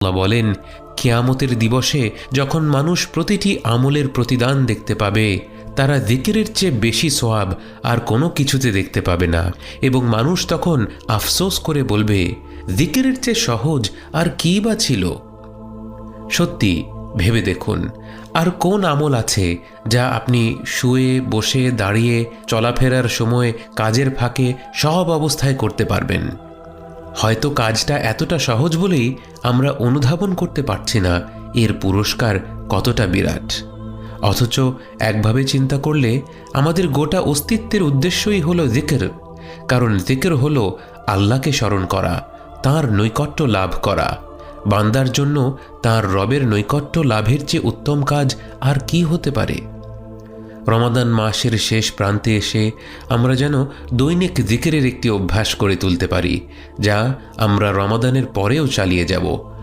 আল্লাহ বলেন, কেয়ামতের দিবসে যখন মানুষ প্রতিটি আমলের প্রতিদান দেখতে পাবে, তারা দিকেরের চেয়ে বেশি সোয়াব আর কোনো কিছুতে দেখতে পাবে না। এবং মানুষ তখন আফসোস করে বলবে দিকেরের চেয়ে সহজ আর কী বা ছিল? সত্যি, ভেবে দেখুন, আর কোন আমল আছে যা আপনি শুয়ে, বসে, দাঁড়িয়ে, চলাফেরার সময়, কাজের ফাঁকে, সব অবস্থায় করতে পারবেন? হয়তো কাজটা এতটা সহজ বলেই আমরা অনুধাবন করতে পারছি না, এর পুরস্কার কতটা বিরাট। অথচ একভাবে চিন্তা করলে আমাদের গোটা অস্তিত্বের উদ্দেশ্যই হলো জিকের, কারণ জিকের হলো আল্লাহকে স্মরণ করা, তার নৈকট্য লাভ করা। বান্দার জন্য তার রবের নৈকট্য লাভের চেয়ে উত্তম কাজ আর কি হতে পারে? রমাদান মাসের শেষ প্রান্তে এসে আমরা যেন দৈনিক জিকিরের একটি অভ্যাস করে তুলতে পারি, যা আমরা রমাদানের পরেও চালিয়ে যাব।